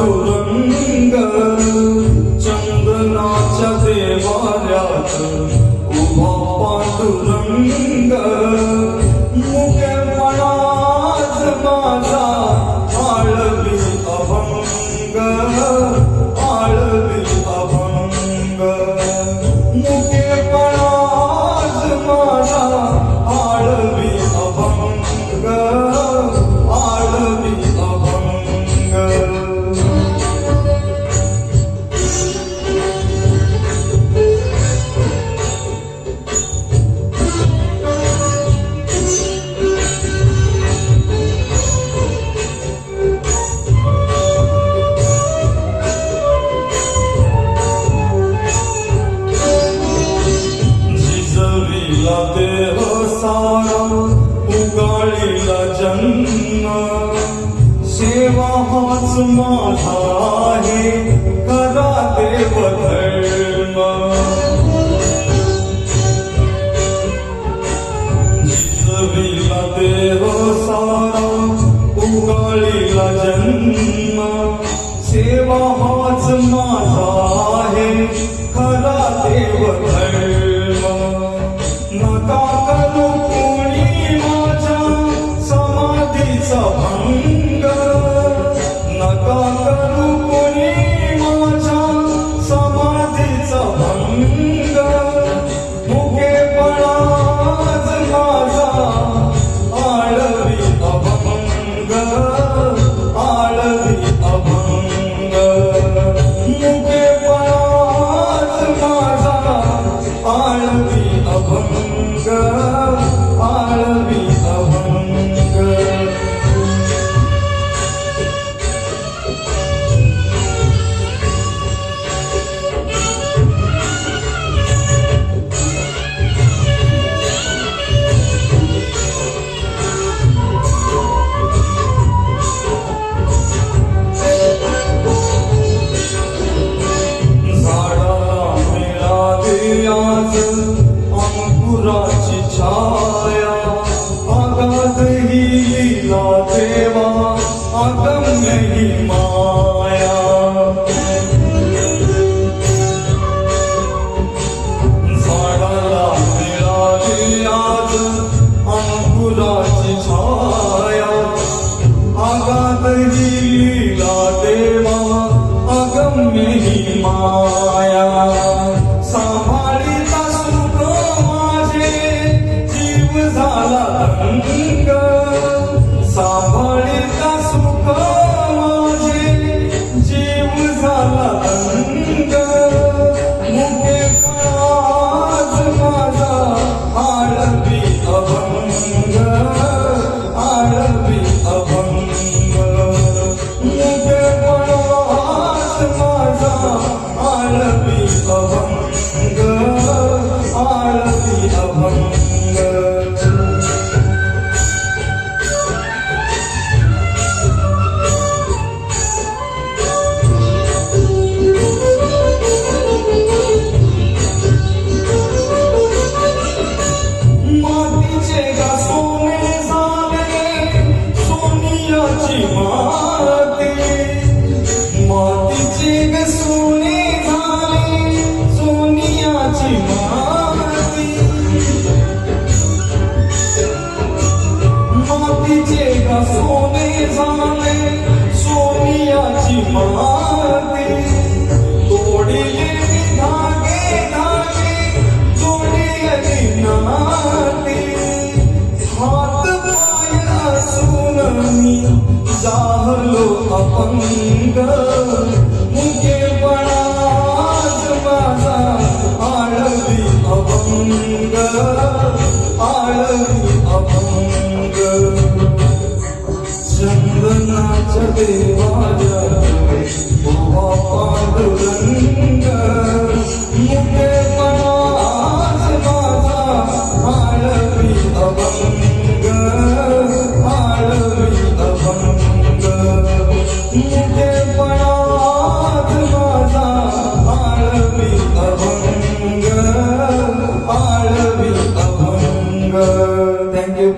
Allahu करुणा सेवा हाच माझा आहे. करा देव धर्म जितविला देव सारा उगाळीला जन्म. सेवा हाच माझा आहे. खरा देव धर्म नका करू Allah. सोने जाने सोनिया जी मां जाहलो अपंग